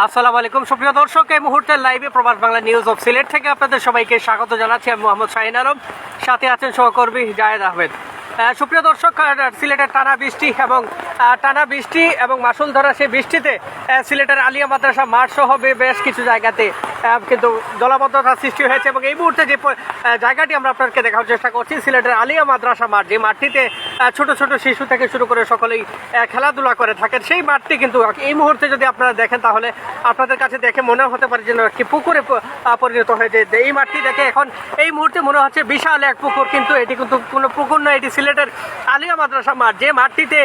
আসসালামু আলাইকুম। সুপ্রিয় দর্শক এই মুহূর্তে লাইভে প্রবাস বাংলা নিউজ অফ সিলেট থেকে আপনাদের সবাইকে স্বাগত জানাচ্ছি। আমি মোহাম্মদ শাহিন আলম। সাথে আছেন সহকর্মী জায়েদ আহমেদ। আহ, সুপ্রিয় দর্শক সিলেটের টানা বৃষ্টি এবং টানা বৃষ্টি এবং মাসুল ধরা সেই বৃষ্টিতে সিলেটের আলিয়া মাদ্রাসা মাঠ সহ বেশ কিছু জায়গাতে কিন্তু জলাবদ্ধতার সৃষ্টি হয়েছে এবং এই মুহূর্তে যে জায়গাটি আমরা আপনাকে দেখার চেষ্টা করছি, সিলেটের আলিয়া মাদ্রাসা মাঠ। যে মাঠটিতে ছোট ছোট শিশু থেকে শুরু করে সকলেই খেলাধুলা করে থাকেন, সেই মাঠটি কিন্তু এই মুহূর্তে যদি আপনারা দেখেন, তাহলে আপনাদের কাছে দেখে মনে হতে পারে যেন একটি পুকুরে পরিণত হয়েছে। এই মাঠটি দেখে এখন এই মুহূর্তে মনে হচ্ছে বিশাল এক পুকুর, কিন্তু এটি কিন্তু কোনো পুকুর নয়, এটি সিলেটের আলিয়া মাদ্রাসা মাঠ, যে মাঠটিতে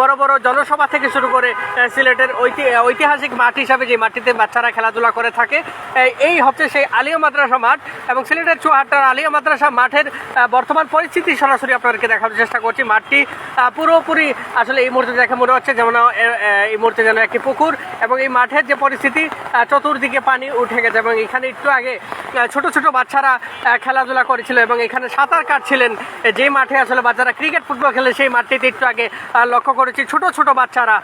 বড় বড় জনসভা থেকে শুরু করে সিলেটের ঐতি- ঐতিহাসিক মাঠ হিসাবে যে মাঠটিতে বাচ্চারা খেলাধুলা করে থাকে এই- হচ্ছে সেই আলিয়া মাদ্রাসা মাঠ এবং সিলেটের চুয়াহাট্টার আলিয়া মাদ্রাসা মাঠের বর্তমান পরিস্থিতি সরাসরি আপনাদেরকে দেখানোর চেষ্টা করছি। মাঠটি পুরোপুরি আসলে এই মুহূর্তে দেখে মনে হচ্ছে যেমন এই মুহূর্তে যেন একটি পুকুর এবং এই মাঠের যে পরিস্থিতি চতুর্দিকে পানি উঠে গেছে এবং এখানে একটু আগে ছোট ছোট বাচ্চারা খেলাধুলা করেছিল এবং এখানে সাঁতার কাটছিলেন, যে মাঠে আসলে বাচ্চারা ক্রিকেট, ফুটবল খেলে সেই মাঠটিতে একটু আগে লক্ষ্য করেছি। ছোট ছোট বাচ্চারা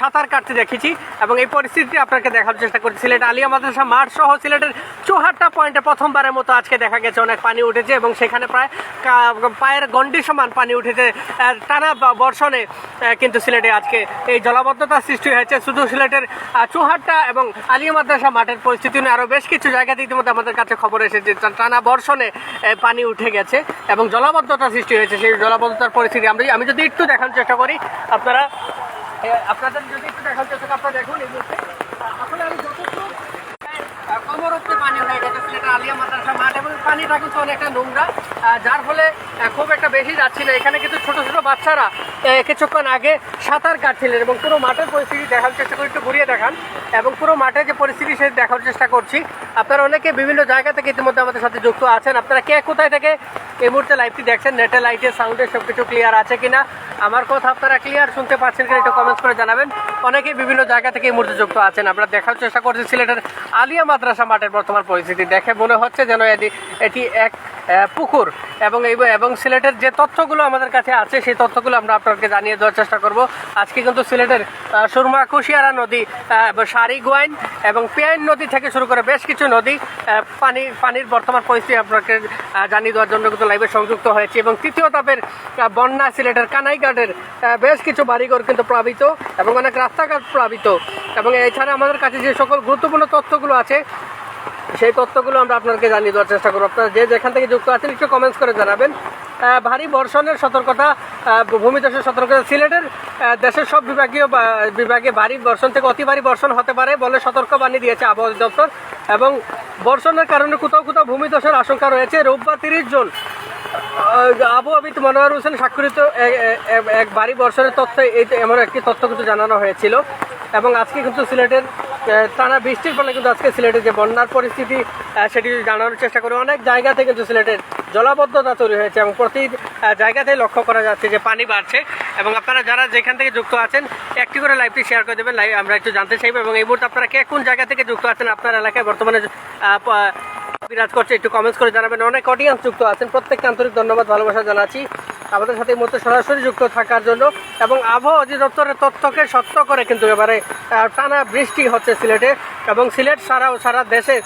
সাঁতার কাটতে দেখেছি এবং এই পরিস্থিতি আপনাকে দেখার চেষ্টা করছি। সিলেট আলিয়া মাদ্রাসা মাঠ সহ সিলেটের চৌহাট্টা পয়েন্টে প্রথমবারের মতো আজকে দেখা গেছে, অনেক পানি উঠেছে এবং সেখানে প্রায় পায়ের গন্ডি সমান পানি উঠেছে টানা বর্ষণে কিন্তু সিলেটে আজকে এই জলাবদ্ধতার সৃষ্টি হয়েছে। শুধু সিলেটের চৌহাট্টা এবং আলিয়া মাদ্রাসা মাঠের পরিস্থিতি নিয়ে আরও বেশ কিছু জায়গাতে ইতিমধ্যে আমাদের কাছে খবর এসেছে। টানা বর্ষণে পানি উঠে গেছে এবং জলাবদ্ধতা সৃষ্টি হয়েছে। সেই জলাবদ্ধতার পরিস্থিতি আমরা আমি যদি একটু দেখার চেষ্টা করি আপনারা আপনাদের যদি একটু দেখার চেষ্টা করি, আপনারা দেখুন এই আসলে আমি অব্দি পানি হয়ে গেছে সিলেটের আলিয়া মাদ্রাসা মাঠ এবং পানিটা কিন্তু অনেকটা নোংরা। যার ফলে খুব একটা বেশি যাচ্ছি না। এখানে কিন্তু ছোট ছোট বাচ্চারা কিছুক্ষণ আগে সাঁতার কাটছিলেন এবং পুরো মাঠের পরিস্থিতি দেখার চেষ্টা করি একটু ঘুরিয়ে দেখান এবং পুরো মাঠের যে পরিস্থিতি, সে দেখার চেষ্টা করছি। আপনারা অনেকে বিভিন্ন জায়গা থেকে ইতিমধ্যে আমাদের সাথে যুক্ত আছেন। আপনারা কে, কোথায় থেকে এই মুহূর্তে লাইভটি দেখছেন? নেটে লাইটে সাউন্ডে সব কিছু ক্লিয়ার আছে কিনা? আমার কথা আপনারা ক্লিয়ার শুনতে পাচ্ছেন কিনা একটু কমেন্টস করে জানাবেন। অনেকে বিভিন্ন জায়গা থেকে এই মুহূর্তে যুক্ত আছেন। আমরা দেখার চেষ্টা করছি সিলেটের আলিয়া মাদ্রাসা মাঠের বর্তমান পরিস্থিতি দেখে মনে হচ্ছে যেন এটি এটি এক পুকুর। এবং এই, এবং সিলেটের যে তথ্যগুলো আমাদের কাছে আছে, সেই তথ্যগুলো আমরা আপনাকে জানিয়ে দেওয়ার চেষ্টা করব। আজকে কিন্তু সিলেটের সুরমা কুশিয়ারা নদী সারি গোয়াইন এবং পেয়াইন নদী থেকে শুরু করে বেশ কিছু নদী পানি, পানির বর্তমান পরিস্থিতি আপনাকে জানিয়ে দেওয়ার জন্য কিন্তু লাইভে সংযুক্ত হয়েছে। এবং তৃতীয় তাপের বন্যা সিলেটের কানাইঘাটের বেশ কিছু বাড়িঘর কিন্তু প্লাবিত এবং অনেক রাস্তাঘাট প্লাবিত। এবং এছাড়া আমাদের কাছে যে সকল গুরুত্বপূর্ণ তথ্যগুলো আছে সেই তথ্যগুলো আমরা আপনাকে জানিয়ে দেওয়ার চেষ্টা করব। আপনারা যে যেখান থেকে যুক্ত আছেন, একটু কমেন্টস করে জানাবেন। ভারী বর্ষণের সতর্কতা ভূমিধসের সতর্কতা, সিলেটের দেশের সব বিভাগীয় বিভাগে ভারী বর্ষণ থেকে অতি ভারী বর্ষণ হতে পারে বলে সতর্কবাণী দিয়েছে আবহাওয়া দপ্তর। এবং বর্ষণের কারণে কোথাও কোথাও ভূমিধসের আশঙ্কা রয়েছে। রোববার তিরিশ জুন আহ, আবহাওয়াবিদ মনোয়ার হোসেন স্বাক্ষরিত এক ভারী বর্ষণের তথ্য এই এমন একটি তথ্য কিন্তু জানানো হয়েছিল। এবং আজকে কিন্তু সিলেটের টানা বৃষ্টির ফলে কিন্তু আজকে সিলেটের যে বন্যার পরিস্থিতি সেটি জানানোর চেষ্টা করি অনেক জায়গাতে কিন্তু সিলেটের জলাবদ্ধতা তৈরি হয়েছে এবং প্রতি জায়গাতেই লক্ষ্য করা যাচ্ছে যে পানি বাড়ছে। এবং আপনারা যারা যেখান থেকে যুক্ত আছেন একটি করে লাইভটি শেয়ার করে দেবেন। লাইভ আমরা একটু জানতে চাইব এবং এই মুহূর্তে আপনারা কে কোন জায়গা থেকে যুক্ত আছেন আপনার এলাকায় বর্তমানে বিরাজ করছে, একটু কমেন্টস করে জানাবেন। অনেক অডিয়েন্স যুক্ত আছেন। প্রত্যেককে আন্তরিক ধন্যবাদ, ভালোবাসা জানাচ্ছি। আমাদের সাথে এই মুহূর্তে সরাসরি যুক্ত থাকার জন্য এবং আবহাওয়া অধিদপ্তরের তথ্যকে সত্য করে কিন্তু এবারে টানা বৃষ্টি হচ্ছে সিলেটে এবং সিলেট ছাড়াও সারা দেশে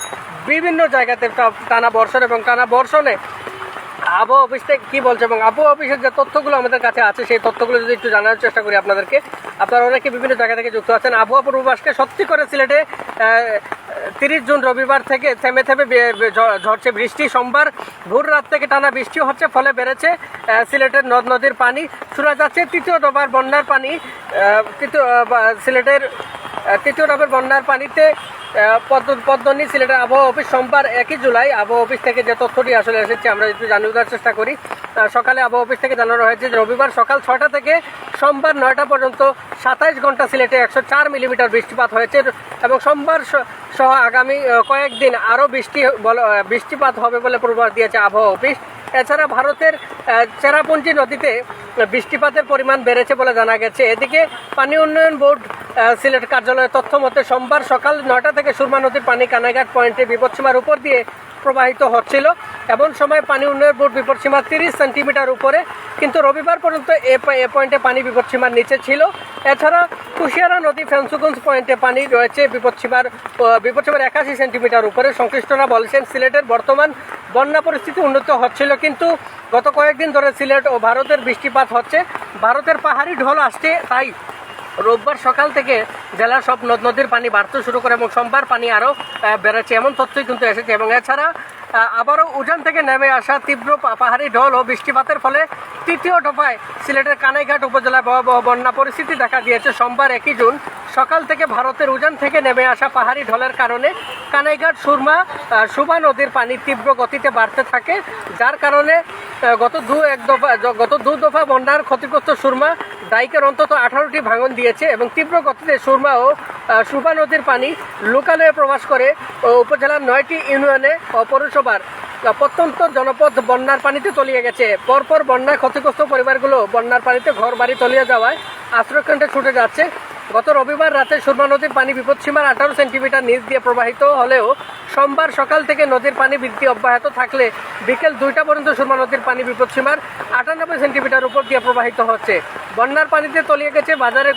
বিভিন্ন জায়গাতে টানা বর্ষণ এবং টানা বর্ষণে আবহাওয়া অফিস থেকে কী বলছে এবং আবহাওয়া অফিসের যে তথ্যগুলো আমাদের কাছে আছে, সেই তথ্যগুলো যদি একটু জানার চেষ্টা করি আপনাদেরকে। আপনারা অনেকে বিভিন্ন জায়গা থেকে যুক্ত আছেন। আবহাওয়া পূর্বাভাসকে সত্যি করে সিলেটে তিরিশ জুন রবিবার থেকে থেমে থেমে ঝরছে বৃষ্টি। সোমবার ভোর রাত থেকে টানা বৃষ্টি হচ্ছে, ফলে বেড়েছে সিলেটের নদ নদীর পানি। শোনা যাচ্ছে তৃতীয় দফার বন্যার পানি তৃতীয় সিলেটের তৃতীয় দফার বন্যার পানিতে পদ্মনি সিলেটের আবহাওয়া অফিস সোমবার একই জুলাই। আবহাওয়া অফিস থেকে যে তথ্যটি আসলে এসেছে, আমরা একটু জানিয়ে দেওয়ার চেষ্টা করি। সকালে আবহাওয়া অফিস থেকে জানানো হয়েছে রবিবার সকাল ছটা থেকে সোমবার নয়টা পর্যন্ত সাতাইশ ঘণ্টা সিলেটে একশো চার মিলিমিটার বৃষ্টিপাত হয়েছে এবং সোমবার সহ আগামী কয়েকদিন আরও বৃষ্টি বৃষ্টিপাত হবে বলে পূর্বাভাস দিয়েছে আবহাওয়া অফিস। এছাড়া ভারতের চেরাপুঞ্জি নদীতে বৃষ্টিপাতের পরিমাণ বেড়েছে বলে জানা গেছে। এদিকে পানি উন্নয়ন বোর্ড সিলেট কার্যালয়ের তথ্য মতে সোমবার সকাল নয়টা থেকে সুরমা নদীর পানি কানাইঘাট পয়েন্টে বিপদসীমার উপর দিয়ে প্রবাহিত হচ্ছিল। এমন সময় পানি উন্নয়ন বোর্ড বিপদসীমা তিরিশ সেন্টিমিটার উপরে, কিন্তু রবিবার পর্যন্ত এ পয়েন্টে পানি বিপদসীমার নিচে ছিল। এছাড়া কুশিয়ারা নদী ফেন্সুগঞ্জ পয়েন্টে পানি রয়েছে বিপদসীমার বিপদসীমার একাশি সেন্টিমিটার উপরে। সংশ্লিষ্টরা বলছেন, সিলেটের বর্তমান বন্যা পরিস্থিতি উন্নত হচ্ছিল কিন্তু গত কয়েকদিন ধরে সিলেট ও ভারতের বৃষ্টিপাত হচ্ছে। ভারতের পাহাড়ি ঢল আসছে, তাই রোববার সকাল থেকে জেলার সব নদ নদীর পানি বাড়তে শুরু করে এবং সোমবার পানি আরও বেড়েছে। এমন তথ্যই কিন্তু এসেছে। এবং এছাড়া আবারও উজান থেকে নেমে আসা তীব্র পাহাড়ি ঢল ও বৃষ্টিপাতের ফলে তৃতীয় দফায় সিলেটের কানাইঘাট উপজেলায় ভয়াবহ বন্যা পরিস্থিতি দেখা দিয়েছে। সোমবার একই জুন সকাল থেকে ভারতের উজান থেকে নেমে আসা পাহাড়ি ঢলের কারণে কানাইঘাট, সুরমা সুবা নদীর পানি তীব্র গতিতে বাড়তে থাকে, যার কারণে গত দু এক দফা গত দু দফা বন্যার ক্ষতিগ্রস্ত সুরমা ডাইকের অন্তত আঠারোটি ভাঙন দিয়েছে এবং তীব্র গতিতে সুরমা ও সুবা নদীর পানি লোকালে প্রবাস করে উপজেলার নয়টি ইউনিয়নে ও পৌরসভার প্রত্যন্ত জনপদ বন্যার পানিতে তলিয়ে গেছে। পরপর বন্যায় ক্ষতিগ্রস্ত পরিবারগুলো বন্যার পানিতে ঘর বাড়ি তলিয়ে যাওয়ায় আশ্রয়কেন্দ্রে ছুটে যাচ্ছে। গত রবিবার রাতে সুরমা নদীর পানি বিপদসীমার আঠারো সেন্টিমিটার নিচ দিয়ে প্রবাহিত হলেও সোমবার সকাল থেকে নদীর পানি বৃদ্ধি অব্যাহত থাকলে বিকেল দুইটা পর্যন্ত সুরমা নদীর পানি বিপদসীমার আটানব্বই সেন্টিমিটার উপর দিয়ে প্রবাহিত হচ্ছে। বন্যার পানিতে তলিয়ে গেছে বাজারে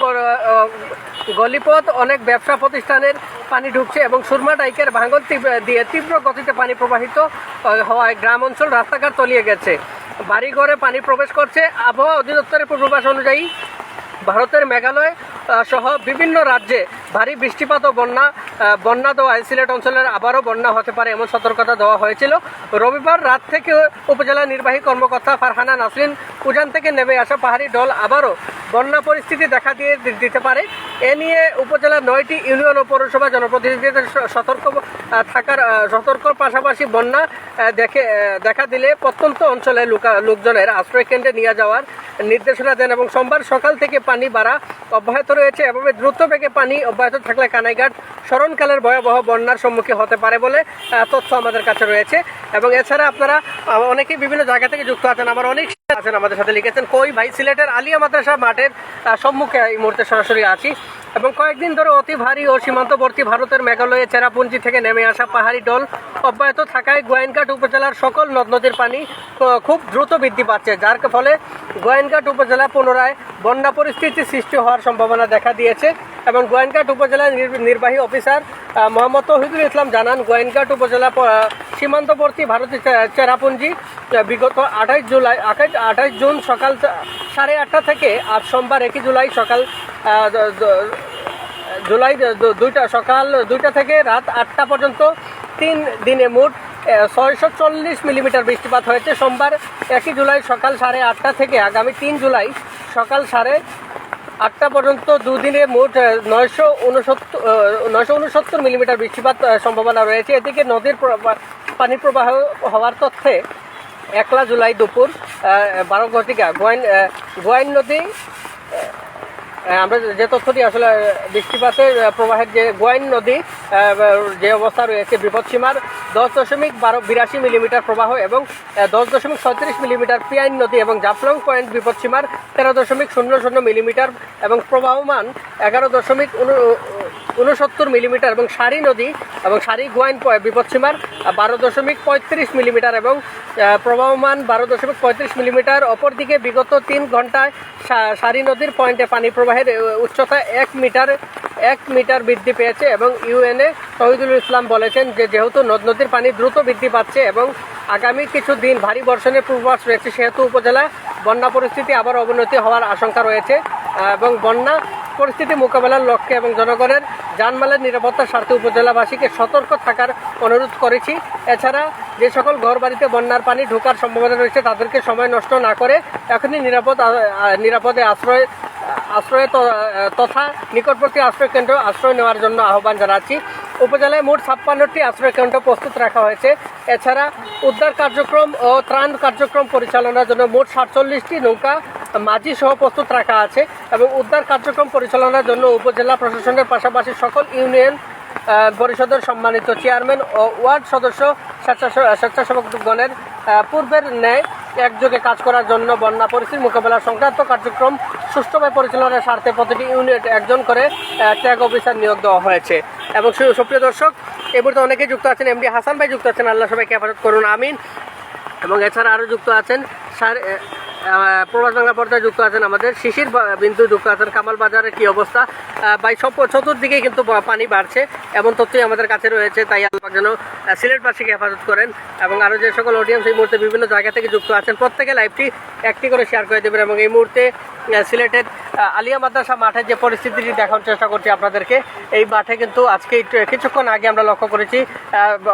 গলিপথ, অনেক ব্যবসা প্রতিষ্ঠানের পানি ঢুকছে এবং সুরমা ডাইকের ভাঙন দিয়ে তীব্র গতিতে পানি প্রবাহিত হওয়ায় গ্রাম অঞ্চল রাস্তাঘাট তলিয়ে গেছে। বাড়িঘরে পানি প্রবেশ করছে। আবহাওয়া অধিদপ্তরের পূর্বাভাস অনুযায়ী ভারতের মেঘালয় সহ বিভিন্ন রাজ্যে ভারী বৃষ্টিপাত ও বন্যা বন্যা দেওয়ায় সিলেট অঞ্চলের আবারও বন্যা হতে পারে এমন সতর্কতা দেওয়া হয়েছিল। রবিবার রাত থেকে উপজেলা নির্বাহী কর্মকর্তা ফারহানা নাসরিন উজান থেকে নেমে আসা পাহাড়ি দল আবারও বন্যা পরিস্থিতি দেখা দিয়ে দিতে পারে। এ নিয়ে উপজেলার নয়টি ইউনিয়ন ও পৌরসভা জনপ্রতিনিধিদের সতর্ক থাকার সতর্ক পাশাপাশি বন্যা দেখে দেখা দিলে প্রত্যন্ত অঞ্চলে লোকা- লোকজনের আশ্রয় কেন্দ্রে নিয়ে যাওয়ার নির্দেশনা দেন এবং সোমবার সকাল থেকে পানি বাড়া অব্যাহত রয়েছে এভাবে দ্রুত বেগে পানি অব্যাহত থাকলে কানাইঘাট স্মরণকালের ভয়াবহ বন্যার সম্মুখীন হতে পারে বলে তথ্য আমাদের কাছে রয়েছে। এবং এছাড়া আপনারা অনেকেই বিভিন্ন জায়গা থেকে যুক্ত আছেন। আমার অনেক আছেন আমাদের সাথে লিখেছেন, কই ভাই, সিলেটের আলিয়া মাদ্রাসা মাঠের সম্মুখে এই মুহূর্তে সরাসরি আছি। এবং কয়েকদিন ধরে অতি ভারী ও সীমান্তবর্তী ভারতের মেঘালয়ে চেরাপুঞ্জি থেকে নেমে আসা পাহাড়ি ডল অব্যাহত থাকায় গোয়েনঘাট উপজেলার সকল নদ নদীর পানি খুব দ্রুত বৃদ্ধি পাচ্ছে, যার ফলে গোয়েনঘাট উপজেলা পুনরায় বন্যা পরিস্থিতি সৃষ্টি হওয়ার সম্ভাবনা দেখা দিয়েছে এবং গোয়েনঘাট উপজেলার নির- নির্বাহী অফিসার মোহাম্মদ তৌহিদুল ইসলাম জানান, গোয়েনঘাট উপজেলা সীমান্তবর্তী ভারতের চেরাপুঞ্জি বিগত আঠাইশ জুলাই, আঠাইশ আঠাইশ জুন সকাল সাড়ে আটটা থেকে আজ সোমবার একই জুলাই সকাল জুলাই দুইটা, সকাল দুইটা থেকে রাত আটটা পর্যন্ত তিন দিনে মোট ছয়শো চল্লিশ মিলিমিটার বৃষ্টিপাত হয়েছে। সোমবার একই জুলাই সকাল সাড়ে আটটা থেকে আগামী তিন জুলাই সকাল সাড়ে আটটা পর্যন্ত দুদিনে মোট নয়শো উনসত্তর নয়শো উনসত্তর মিলিমিটার বৃষ্টিপাত সম্ভাবনা রয়েছে। এদিকে নদীর পানি প্রবাহ হওয়ার তথ্যে একলা জুলাই দুপুর বারো ঘটিকা, গোয়াইন গোয়াইন নদী আমরা যে তথ্যটি আসলে বৃষ্টিপাতের প্রবাহের যে গোয়াইন নদী যে অবস্থা রয়েছে, বিপদসীমার দশ দশমিক বারো বিরাশি মিলিমিটার প্রবাহ এবং দশ দশমিক ছয়ত্রিশ মিলিমিটার পিয়াইন নদী এবং জাফলং পয়েন্ট বিপদসীমার তেরো দশমিক শূন্য শূন্য মিলিমিটার এবং প্রবাহমান এগারো দশমিক উন- উনসত্তর মিলিমিটার এবং সারি নদী এবং সারি গোয়াইন বিপদসীমার বারো দশমিক পঁয়ত্রিশ মিলিমিটার এবং প্রবাহমান বারো দশমিক পঁয়ত্রিশ মিলিমিটার। অপরদিকে বিগত তিন ঘন্টায় সারি নদীর পয়েন্টে পানি প্রবাহের উচ্চতা এক মিটার এক মিটার বৃদ্ধি পেয়েছে এবং ইউএনএ শহীদুল ইসলাম বলেছেন যে যেহেতু নদ নদীর পানি দ্রুত বৃদ্ধি পাচ্ছে এবং আগামী কিছু দিন ভারী বর্ষণের পূর্বাভাস রয়েছে। সেহেতু উপজেলা বন্যা পরিস্থিতি আবার অবনতি হওয়ার আশঙ্কা রয়েছে। এবং বন্যা পরিস্থিতি মোকাবেলার লক্ষ্যে এবং জনগণের যানমালের নিরাপত্তার স্বার্থে উপজেলাবাসীকে সতর্ক থাকার অনুরোধ করেছি। এছাড়া যে সকল ঘর বাড়িতে বন্যার পানি ঢোকার সম্ভাবনা রয়েছে, তাদেরকে সময় নষ্ট না করে এখনই নিরাপদ নিরাপদে আশ্রয় আশ্রয় তথা নিকটবর্তী আশ্রয় কেন্দ্র আশ্রয় নেওয়ার জন্য আহ্বান জানাচ্ছি। উপজেলায় মোট ছাপ্পান্নটি আশ্রয় কেন্দ্র প্রস্তুত রাখা হয়েছে। এছাড়া উদ্ধার কার্যক্রম ও ত্রাণ কার্যক্রম পরিচালনার জন্য মোট সাতচল্লিশটি নৌকা মাঝি সহ প্রস্তুত রাখা আছে এবং উদ্ধার কার্যক্রম পরিচালনার জন্য উপজেলা প্রশাসনের পাশাপাশি সকল ইউনিয়ন পরিষদের সম্মানিত চেয়ারম্যান ও ওয়ার্ড সদস্য স্বেচ্ছাসে- স্বেচ্ছাসেবকগণের পূর্বের ন্যায় একযোগে কাজ করার জন্য বন্যা পরিস্থিতি মোকাবেলা সংক্রান্ত কার্যক্রম সুষ্ঠুভাবে পরিচালনার স্বার্থে প্রতিটি ইউনিট একজন করে ট্যাগ অফিসার নিয়োগ দেওয়া হয়েছে। এবং সুপ্রিয় দর্শক এই মুহূর্তে অনেকেই যুক্ত আছেন, এমডি হাসান ভাই যুক্ত আছেন, আল্লাহ সবাইকে হেফাজত করুন, আমিন। এবং এছাড়া আরও যুক্ত আছেন সার প্রবাস বাংলা যুক্ত আছেন আমাদের শিশির বিন্দু, যুক্ত আছেন কামাল বাজারের কি অবস্থা? বাই সব চতুর্দিকে কিন্তু পানি বাড়ছে, এমন তথ্যই আমাদের কাছে রয়েছে, তাই আল্লাহ যেন সিলেটবাসীকে হেফাজত করেন এবং আরও যে সকল অডিয়েন্স এই মুহূর্তে বিভিন্ন জায়গা থেকে যুক্ত আছেন, প্রত্যেকে লাইভটি একটি করে শেয়ার করে দেবেন এবং এই মুহূর্তে সিলেটের আলিয়া মাদ্রাসা মাঠের যে পরিস্থিতিটি দেখানোর চেষ্টা করছি আপনাদেরকে। এই মাঠে কিন্তু আজকে কিছুক্ষণ আগে আমরা লক্ষ্য করেছি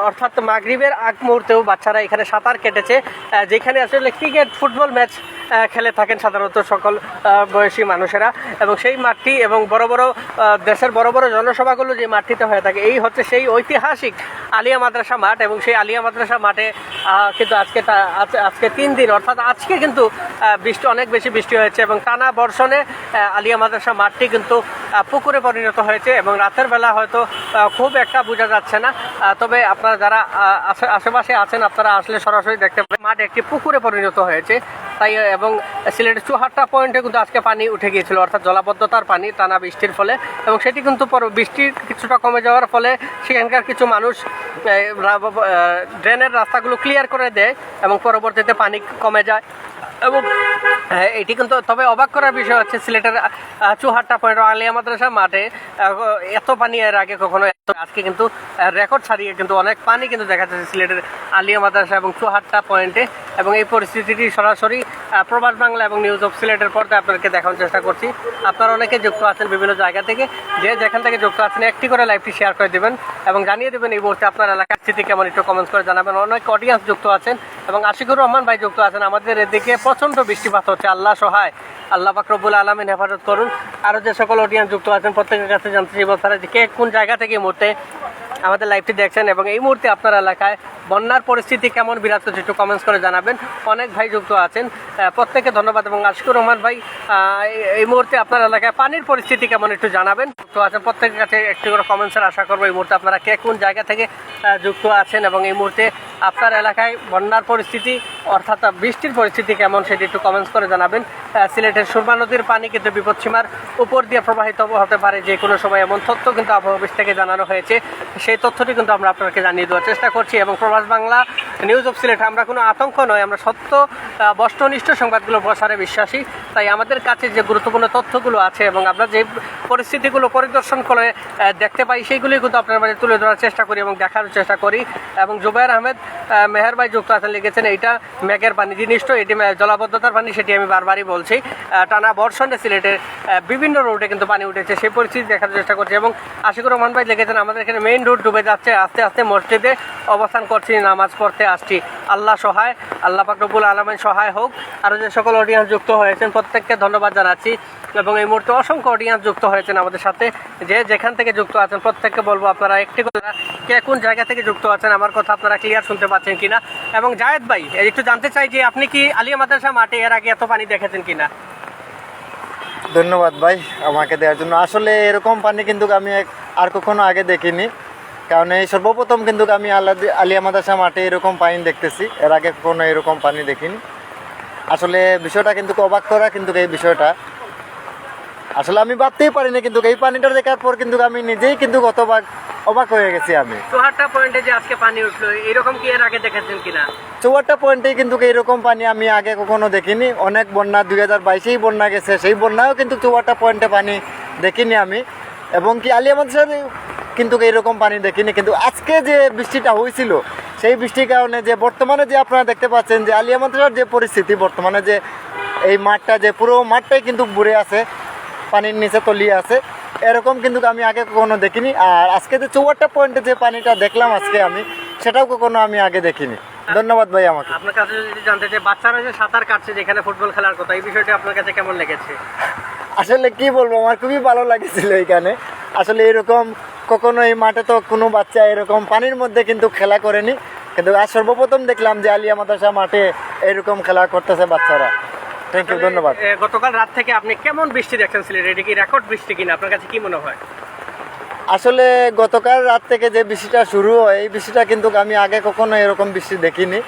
অর্থাৎ মাগরিবের আগ মুহূর্তেও বাচ্চারা এখানে সাঁতার কেটেছে যেখানে আসলে ক্রিকেট ফুটবল ম্যাচ খেলে থাকেন সাধারণত সকল বয়সী মানুষেরা। এবং সেই মাঠটি এবং বড় বড় দেশের বড় বড় জনসভাগুলো যে মাঠটিতে হয়ে থাকে, এই হচ্ছে সেই ঐতিহাসিক আলিয়া মাদ্রাসা মাঠ। এবং সেই আলিয়া মাদ্রাসা মাঠে কিন্তু আজকে আজকে তিন দিন, অর্থাৎ আজকে কিন্তু বৃষ্টি, অনেক বেশি বৃষ্টি হয়েছে এবং টানা বর্ষণে আলিয়া মাদ্রাসা মাঠটি কিন্তু পুকুরে পরিণত হয়েছে এবং রাতের বেলা হয়তো খুব একটা বোঝা যাচ্ছে না। তবে আপনারা যারা আশে- আশেপাশে আছেন, আপনারা আসলে সরাসরি দেখতে পাবেন মাঠ একটি পুকুরে পরিণত হয়েছে। তাই এবং সিলেটের চুহাট্টা পয়েন্টে কিন্তু আজকে পানি উঠে গিয়েছিল, অর্থাৎ জলাবদ্ধতার পানি, টানা বৃষ্টির ফলে। এবং সেটি কিন্তু বৃষ্টি কিছুটা কমে যাওয়ার ফলে সেখানকার কিছু মানুষ ড্রেনের রাস্তাগুলো ক্লিয়ার করে দেয় এবং পরবর্তীতে পানি কমে যায়। এবং এটি কিন্তু তবে অবাক করার বিষয় হচ্ছে সিলেটের চুহাট্টা পয়েন্ট আলিয়া মাদ্রাসা মাঠে এত পানি এর আগে কখনো, আজকে কিন্তু রেকর্ড ছাড়িয়ে কিন্তু অনেক পানি কিন্তু দেখা যাচ্ছে সিলেটের আলিয়া মাদ্রাসা এবং চুহাট্টা পয়েন্টে এবং এই পরিস্থিতিটি সরাসরি প্রবাস বাংলা এবং নিউজ অফ সিলেটের পর্দায় আপনাদেরকে দেখানোর চেষ্টা করছি। আপনারা অনেকে যুক্ত আছেন বিভিন্ন জায়গা থেকে, যে যেখান থেকে যুক্ত আছেন, একটি করে লাইভটি শেয়ার করে দেবেন এবং জানিয়ে দেবেন এই মুহূর্তে আপনার এলাকার স্থিতি কেমন, একটু কমেন্ট করে জানাবেন। অনেক অডিয়েন্স যুক্ত আছেন এবং আশিকুর রহমান ভাই যুক্ত আছেন। আমাদের এদিকে প্রচণ্ড বৃষ্টিপাত হচ্ছে আল্লাহ সহায়। আল্লাহ ফাকরবুল আলমিন হেফাজত করুন। আরও যে সকল অডিয়েন্স যুক্ত আছেন, প্রত্যেকের কাছে জানতে চাইব যে কে কোন জায়গা থেকে এই মুহূর্তে আমাদের লাইভটি দেখছেন এবং এই মুহূর্তে আপনার এলাকায় বন্যার পরিস্থিতি কেমন বিরাজ করছে, একটু কমেন্টস করে জানাবেন। অনেক ভাই যুক্ত আছেন। প্রত্যেকে ধন্যবাদ এবং আশিকুর রহমান ভাই এই মুহূর্তে আপনার এলাকায় পানির পরিস্থিতি কেমন একটু জানাবেন। যুক্ত আছেন, প্রত্যেকের কাছে একটু করে কমেন্টসের আশা করব এই মুহূর্তে আপনারা কে কোন জায়গা থেকে যুক্ত আছেন এবং এই মুহূর্তে আপনার এলাকায় বন্যার পরিস্থিতি অর্থাৎ বৃষ্টির পরিস্থিতি কেমন সেটি একটু কমেন্টস করে জানাবেন। সিলেটের সুরমা নদীর পানি কিন্তু বিপদসীমার উপর দিয়ে প্রবাহিত হতে পারে যে কোনো সময় এমন তথ্য কিন্তু আবহাওয়া অফিস থেকে জানানো হয়েছে। সেই তথ্যটি কিন্তু আমরা আপনাকে জানিয়ে দেওয়ার চেষ্টা করছি এবং প্রবাস বাংলা নিউজ অফ সিলেট আমরা কোনো আতঙ্ক নয় আমরা সত্য আহ, বস্তুনিষ্ঠ সংবাদগুলো প্রসারে বিশ্বাসী। তাই আমাদের কাছে যে গুরুত্বপূর্ণ তথ্যগুলো আছে এবং আমরা যে পরিস্থিতিগুলো পরিদর্শন করে দেখতে পাই সেইগুলি কিন্তু আপনার মাঝে তুলে ধরার চেষ্টা করি এবং দেখার চেষ্টা করি। এবং জুবাইর আহমেদ আহ, মেহের ভাই যুক্ত আছেন লিখেছেন এইটা মেঘের পানি। জিনিসটা এটি জলাবদ্ধতার পানি সেটি আমি বারবারই বলছি। টানা বর্ষণে সিলেটের বিভিন্ন রোডে কিন্তু পানি উঠেছে। সেই পরিস্থিতি দেখার চেষ্টা করছি এবং আশিকুর রহমান ভাই লিখেছেন, আমাদের এখানে মেইন রোড ডুবে যাচ্ছে। আস্তে আস্তে মসজিদে অবস্থান করছি, নামাজ পড়তে আসছি। আল্লাহ সহায়, আল্লাহ পাকরবুল আলমের সহায় হোক। আরও যে সকল অডিয়েন্স যুক্ত হয়েছেন, প্রত্যেককে ধন্যবাদ জানাচ্ছি এবং এই মুহূর্তে অসংখ্য অডিয়েন্স যুক্ত হয়েছেন আমাদের সাথে। যে যেখান থেকে যুক্ত আছেন, প্রত্যেককে বলব, আপনারা একটি কথা কে কোন জায়গা থেকে যুক্ত আছেন, আমার কথা আপনারা ক্লিয়ার শুনতে পাচ্ছেন কিনা। এবং জায়েদ ভাই, একটু জানতে চাই যে আপনি কি আলিয়া মাদ্রাসা মাঠে এর আগে এত পানি দেখেছেন কিনা। ধন্যবাদ ভাই আমাকে দেওয়ার জন্য। আসলে এরকম পানি কিন্তু আমি আর কখনো আগে দেখিনি। কারণ এই সর্বপ্রথম কিন্তু আমি আল্লাহ আলিয়া মাদাসা মাঠে এরকম পানি দেখতেছি। এর আগে কখনো এরকম পানি দেখিনি। আসলে বিষয়টা কিন্তু অবাক করা কিন্তু এই বিষয়টা। আসলে আমি ভাবতেই পারিনি কিন্তু এই পানিটা দেখার পর কিন্তু আমি নিজেই কিন্তু অতবাক অবাক হয়ে গেছি আমি। চুহাট্টা পয়েন্টে যে আজকে পানি উঠল এরকম কি এর আগে দেখেছেন কিনা? চৌয়াট্টা পয়েন্টেই কিন্তু এরকম পানি আমি আগে কখনো দেখিনি। অনেক বন্যা দুই হাজার বাইশেই বন্যা গেছে সেই বন্যাও কিন্তু চৌয়াট্টা পয়েন্টে পানি দেখিনি আমি। এবং কি আলিয়া মাদ্রাসায় কিন্তু এরকম পানি দেখিনি কিন্তু আজকে যে বৃষ্টিটা হয়েছিল সেই বৃষ্টির কারণে যে বর্তমানে যে আপনারা দেখতে পাচ্ছেন যে আলিয়া মাদ্রাসার যে পরিস্থিতি বর্তমানে যে এই মাঠটা যে পুরো মাঠটাই কিন্তু বুড়ে আছে। পানির নিচে তলিয়ে আছে। এরকম কিন্তু আমি আগে কখনো দেখিনি। আর আজকে যে চৌয়াট্টা পয়েন্টে যে পানিটা দেখলাম আজকে আমি সেটাও কখনো আমি আগে দেখিনি। ধন্যবাদ ভাই আমাকে। আপনার কাছে যদি জানতে চাই বাচ্চারা যে সাঁতার কাটছে যেখানে ফুটবল খেলার কথা এই বিষয়টি আপনার কাছে কেমন লেগেছে? আসলে কি বলব আমার খুবই ভালো লাগছিল এখানে। আসলে এরকম কখনো এই মাঠে তো কোনো বাচ্চা এরকম পানির মধ্যে কিন্তু খেলা করেনি। কিন্তু আজ সর্বপ্রথম দেখলাম যে আলিয়া মাদ্রাসা মাঠে এরকম খেলা করতেছে বাচ্চারা। থ্যাংক ইউ ধন্যবাদ। গতকাল রাত থেকে আপনি কেমন বৃষ্টি দেখছেন সিলেটে? এটা কি রেকর্ড বৃষ্টি কিনা? আপনার কাছে কি মনে হয়? আসলে গতকাল রাত থেকে যে বৃষ্টিটা শুরু হয় এই বৃষ্টিটা কিন্তু আমি আগে কখনো এরকম বৃষ্টি দেখিনি।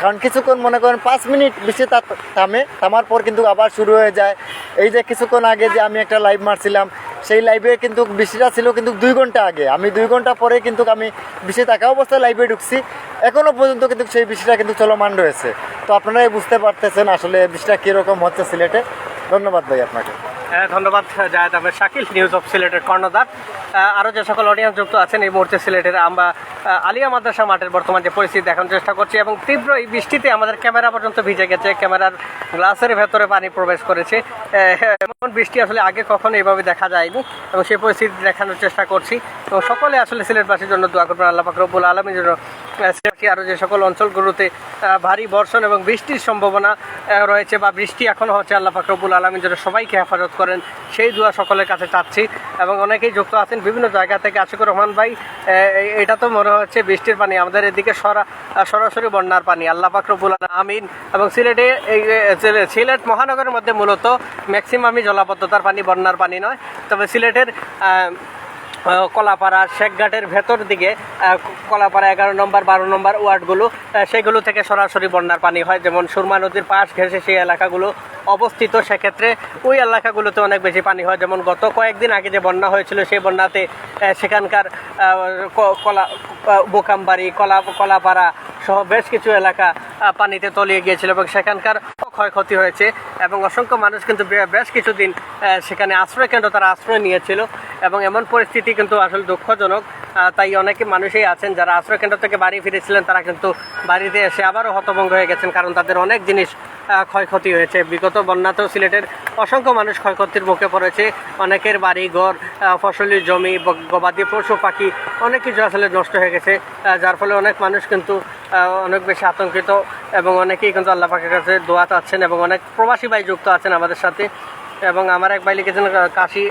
কারণ কিছুক্ষণ মনে করেন পাঁচ মিনিট বৃষ্টি তা- থামে, থামার পর কিন্তু আবার শুরু হয়ে যায়। এই যে কিছুক্ষণ আগে যে আমি একটা লাইভ মারছিলাম, সেই লাইভে কিন্তু বৃষ্টিটা ছিল কিন্তু দুই ঘণ্টা আগে। আমি দুই ঘণ্টা পরে কিন্তু আমি বৃষ্টি থাকা অবস্থায় লাইভে ঢুকছি। এখনও পর্যন্ত কিন্তু সেই বৃষ্টিটা কিন্তু চলমান রয়েছে। তো আপনারাই বুঝতে পারতেছেন আসলে বৃষ্টিটা কীরকম হচ্ছে সিলেটে। ধন্যবাদ ভাই আপনাকে। ধন্যবাদ, জায়দ আহমেদ শাকিল নিউজ অফ সিলেটের কর্ণধার। আরও যে সকল অডিয়েন্স যুক্ত আছেন এই মুহূর্তে সিলেটের আমরা আলিয়া মাদ্রাসা মাঠের বর্তমান যে পরিস্থিতি দেখানোর চেষ্টা করছি এবং তীব্র এই বৃষ্টিতে আমাদের ক্যামেরা পর্যন্ত ভিজে গেছে। ক্যামেরার গ্লাসের ভেতরে পানি প্রবেশ করেছে। এমন বৃষ্টি আসলে আগে কখনো এইভাবে দেখা যায়নি এবং সেই পরিস্থিতি দেখানোর চেষ্টা করছি। এবং সকলে আসলে সিলেটবাসীর জন্য দোয়া করবেন আল্লাহ ফাকরবুল আলমীর জন্য। সিলেটবাসী আরও যে সকল অঞ্চলগুলোতে ভারী বর্ষণ এবং বৃষ্টির সম্ভাবনা রয়েছে বা বৃষ্টি এখনও হচ্ছে আল্লাহ ফাকরবুল আলমীর জন্য সবাইকে হেফাজত করেন, সেই দোয়া সকলের কাছে চাচ্ছি। এবং অনেকেই যুক্ত আছেন, বিভিন্ন জায়গা থেকে আশিকুর রহমান ভাই এটা তো মনে হচ্ছে বৃষ্টির পানি, আমাদের এদিকে সরা, সরাসরি বন্যার পানি, আল্লাহ ফাকরবুল আমিন। এবং সিলেটে এই সিলে- সিলেট মহানগরের মধ্যে মূলত ম্যাক্সিমামই জলাবদ্ধতার পানি, বন্যার পানি নয়। তবে সিলেটের কলাপাড়া শেখঘাটের ভেতর দিকে কলাপাড়া এগারো নম্বর, বারো নম্বর ওয়ার্ডগুলো সেগুলো থেকে সরাসরি বন্যার পানি হয়। যেমন সুরমা নদীর পাশ ঘেঁষে সেই এলাকাগুলো অবস্থিত। সেক্ষেত্রে ওই এলাকাগুলোতে অনেক বেশি পানি হয়। যেমন গত কয়েকদিন আগে যে বন্যা হয়েছিল, সেই বন্যাতে সেখানকার কলা বোকামবাড়ি, কলা, কলাপাড়া সহ বেশ কিছু এলাকা পানিতে তলিয়ে গিয়েছিল এবং সেখানকার ক্ষয়ক্ষতি হয়েছে এবং অসংখ্য মানুষ কিন্তু বেশ কিছুদিন সেখানে আশ্রয় কেন্দ্র তারা আশ্রয় নিয়েছিল এবং এমন পরিস্থিতি কিন্তু আসলে দুঃখজনক তাই অনেকে মানুষই আছেন যারা আশ্রয় কেন্দ্র থেকে বাড়ি ফিরেছিলেন, তারা কিন্তু বাড়িতে এসে আবারও হতভঙ্গ হয়ে গেছেন কারণ তাদের অনেক জিনিস ক্ষয়ক্ষতি হয়েছে। বিগত বন্যাতেও সিলেটের অসংখ্য মানুষ ক্ষয়ক্ষতির মুখে পড়েছে। অনেকের বাড়ি, ঘর ফসলি জমি গবাদি পশু, পাখি, অনেক কিছু আসলে নষ্ট হয়ে গেছে যার ফলে অনেক মানুষ কিন্তু অনেক বেশি আতঙ্কিত এবং অনেকেই কিন্তু আল্লাহ পাকের কাছে দোয়া চাচ্ছেন এবং অনেক প্রবাসী ভাই যুক্ত আছেন আমাদের সাথে। এবং আমার এক ভাই লিখেছেন কাশি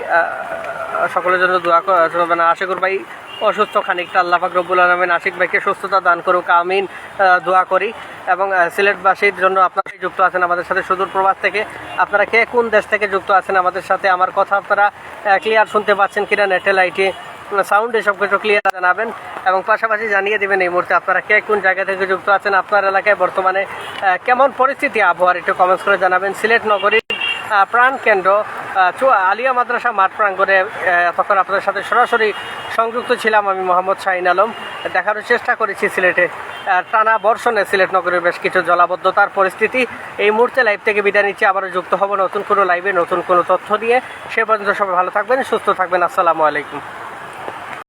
সকলের জন্য দোয়া করবেন। আশিকুর ভাই, অসুস্থ খানিকটা, আল্লাহ পাক রব্বুল আলমিন আশিক ভাইকে সুস্থতা দান করুক, আমিন দোয়া করি। এবং সিলেটবাসীর জন্য আপনারাই যুক্ত আছেন আমাদের সাথে, সুদূর প্রবাস থেকে, আপনারা কে কোন দেশ থেকে যুক্ত আছেন আমাদের সাথে, আমার কথা আপনারা ক্লিয়ার শুনতে পাচ্ছেন কিনা নেটে লাইটে সাউন্ড এসব কিছু ক্লিয়ার জানাবেন এবং পাশাপাশি জানিয়ে দেবেন এই মুহূর্তে আপনারা কে কোন জায়গা থেকে যুক্ত আছেন আপনার এলাকায় বর্তমানে কেমন পরিস্থিতি আবহাওয়ার একটু কমেন্টস করে জানাবেন। সিলেট নগরীর আহ, প্রাণ কেন্দ্র আলিয়া মাদ্রাসা মাঠ প্রাঙ্গণে এতক্ষণ আপনাদের সাথে সরাসরি সংযুক্ত ছিলাম আমি মোহাম্মদ শাহিন আলম। দেখানোর চেষ্টা করেছি সিলেটে টানা বর্ষণে সিলেট নগরের বেশ কিছু জলাবদ্ধতার পরিস্থিতি। এই মুহূর্তে লাইভ থেকে বিদায় নিচ্ছি আবারও যুক্ত হব নতুন কোনো লাইভে নতুন কোনো তথ্য দিয়ে। সে পর্যন্ত সবাই ভালো থাকবেন সুস্থ থাকবেন আসসালামু আলাইকুম।